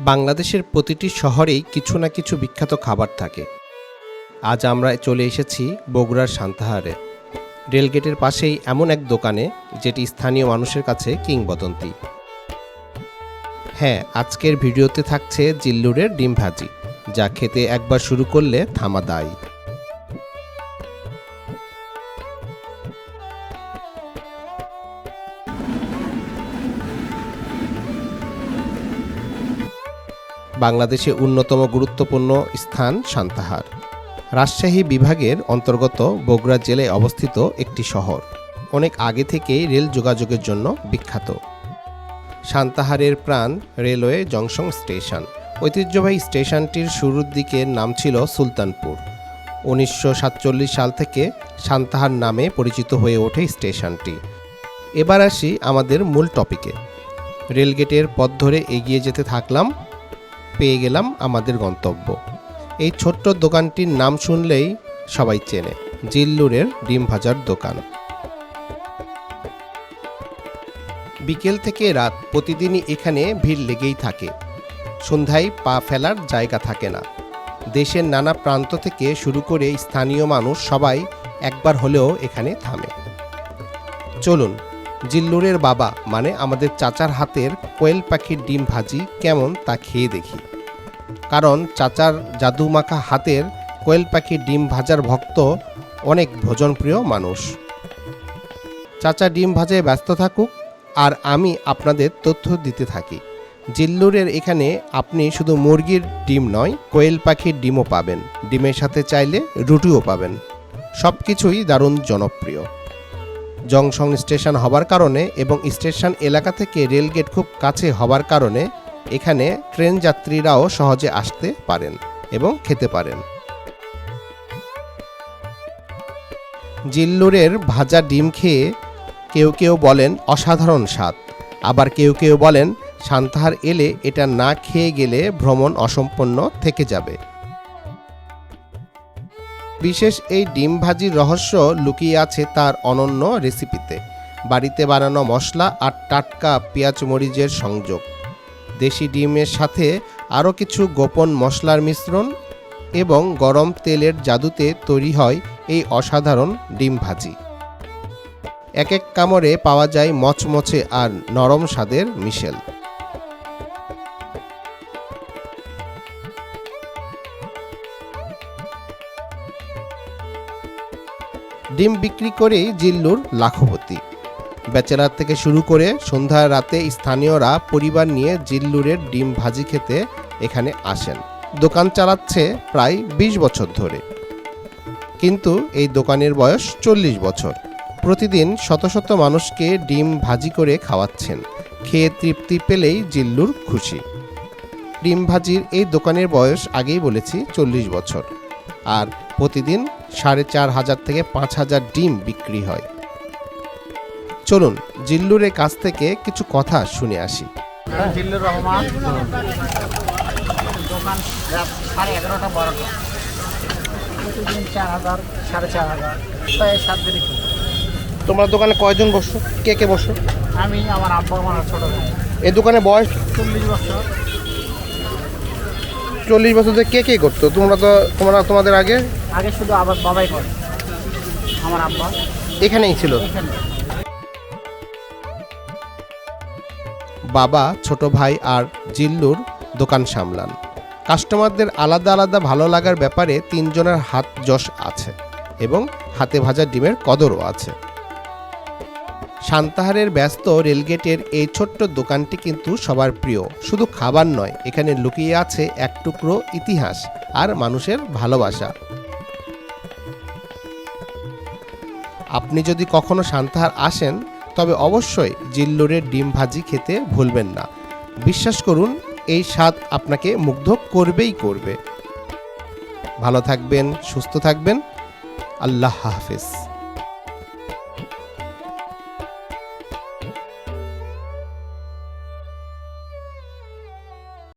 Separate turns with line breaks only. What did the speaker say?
বাংলাদেশের প্রতিটি শহরেই কিছু না কিছু বিখ্যাত খাবার থাকে। আজ আমরা চলে এসেছি বগুড়ার সান্তাহারে। রেলগেটের পাশেই এমন এক দোকানে, যেটি স্থানীয় মানুষের কাছে কিংবদন্তি। হ্যাঁ আজকের ভিডিওতে থাকছে জিল্লুরের ডিম ভাজি, যা খেতে একবার শুরু করলে থামা দায়। বাংলাদেশে অন্যতম গুরুত্বপূর্ণ স্থান সান্তাহার। রাজশাহী বিভাগের অন্তর্গত বগুড়া জেলায় অবস্থিত একটি শহর। অনেক আগে থেকেই রেল যোগাযোগের জন্য বিখ্যাত। সান্তাহারের প্রাণ রেলওয়ে জংশন স্টেশন। ঐতিহ্যবাহী স্টেশনটির শুরুর দিকের নাম ছিল সুলতানপুর। উনিশশো সাতচল্লিশ সাল থেকে সান্তাহার নামে পরিচিত হয়ে ওঠে স্টেশনটি। এবার আসি আমাদের মূল টপিকে। রেলগেটের পথ ধরে এগিয়ে যেতে থাকলাম পেয়ে গেলাম আমাদের গন্তব্য। এই ছোট্ট দোকানটির নাম শুনলেই সবাই চেনে, জিল্লুরের ডিম ভাজার দোকান। বিকেল থেকে রাত প্রতিদিনই এখানে ভিড় লেগেই থাকে। সন্ধ্যায় পা ফেলার জায়গা থাকে না। দেশের নানা প্রান্ত থেকে শুরু করে স্থানীয় মানুষ সবাই একবার হলেও এখানে থামে। চলুন জিল্লুরের বাবা মানে আমাদের চাচার হাতের কোয়েল পাখির ডিম ভাজি কেমন তা খেয়ে দেখি। কারণ চাচার জাদুমাখা হাতের কোয়েল পাখির ডিম ভাজার ভক্ত অনেক ভোজনপ্রিয় মানুষ। চাচা ডিম ভাজায় ব্যস্ত থাকুক, আর আমি আপনাদের তথ্য দিতে থাকি। জিল্লুরের এখানে আপনি শুধু মুরগির ডিম নয়, কোয়েল পাখির ডিমও পাবেন। ডিমের সাথে চাইলে রুটিও পাবেন। সব কিছুই দারুণ জনপ্রিয়। জংশন স্টেশন হবার কারণে এবং স্টেশন এলাকা থেকে রেলগেট খুব কাছে হবার কারণে এখানে ট্রেন যাত্রীরাও সহজে আসতে পারেন এবং খেতে পারেন। জিল্লুরের ভাজা ডিম খেয়ে কেউ কেউ বলেন অসাধারণ স্বাদ। আবার কেউ কেউ বলেন সান্তাহার এলে এটা না খেয়ে গেলে ভ্রমণ অসম্পন্ন থেকে যাবে। বিশেষ এই ডিম ভাজির রহস্য লুকিয়ে আছে তার অনন্য রেসিপিতে। বাড়িতে বানানো মশলা আর টাটকা পেঁয়াজ মরিচের সংযোগ। দেশি ডিমের সাথে আরও কিছু গোপন মশলার মিশ্রণ এবং গরম তেলের জাদুতে তৈরি হয় এই অসাধারণ ডিম ভাজি। এক এক কামড়ে পাওয়া যায় মচমচে আর নরম স্বাদের মিশেল। ডিম বিক্রি করেই জিল্লুর লাখপতি। ব্যাচেলার থেকে শুরু করে সন্ধ্যা রাতে স্থানীয়রা পরিবার নিয়ে জিল্লুরের ডিম ভাজি খেতে এখানে আসেন। দোকান চালাচ্ছে প্রায় ২০ বছর ধরে। কিন্তু এই দোকানের বয়স চল্লিশ বছর। প্রতিদিন শত শত মানুষকে ডিম ভাজি করে খাওয়াচ্ছেন। খেয়ে তৃপ্তি পেলেই জিল্লুর খুশি। ডিম ভাজির এই দোকানের বয়স আগেই বলেছি চল্লিশ বছর। আর প্রতিদিন সাড়ে চার হাজার থেকে পাঁচ হাজার ডিম বিক্রি হয়। চলুন জিল্লুরের কাছ থেকে কিছু কথা শুনে আসি।
জিল্লুর রহমান। দোকান সাড়ে এগারোটা বারোটা। প্রতিদিন চার হাজার সাড়ে চার হাজার সাত দিনই।
তোমার দোকানে কয়জন বসো? কে কে বসো?
আমি আমার আব্বা আমার ছোটো ভাই।
এই দোকানে বয়স?
চল্লিশ বছর।
চল্লিশ বছর কে কে করতো? তোমরা তো তোমরা তোমাদের আগে
আগে শুধু আবার বাবাই করে। আমার আব্বা।
এখানেই ছিল।
এখানে।
বাবা ছোট ভাই আর জিল্লুর দোকান সামলান। কাস্টমারদের আলাদা আলাদা ভালো লাগার ব্যাপারে তিনজনের হাত যশ আছে এবং হাতে ভাজা ডিমের কদরও আছে। সান্তাহারের ব্যস্ত রেলগেটের এই ছোট্ট দোকানটি কিন্তু সবার প্রিয়। শুধু খাবার নয় এখানে লুকিয়ে আছে এক টুকরো ইতিহাস আর মানুষের ভালোবাসা। আপনি যদি কখনো সান্তাহার আসেন, তবে অবশ্যই জিল্লুরের ডিম ভাজি খেতে ভুলবেন না। বিশ্বাস করুন, এই স্বাদ আপনাকে মুগ্ধ করবেই করবে। ভালো থাকবেন, সুস্থ থাকবেন। আল্লাহ হাফেজ।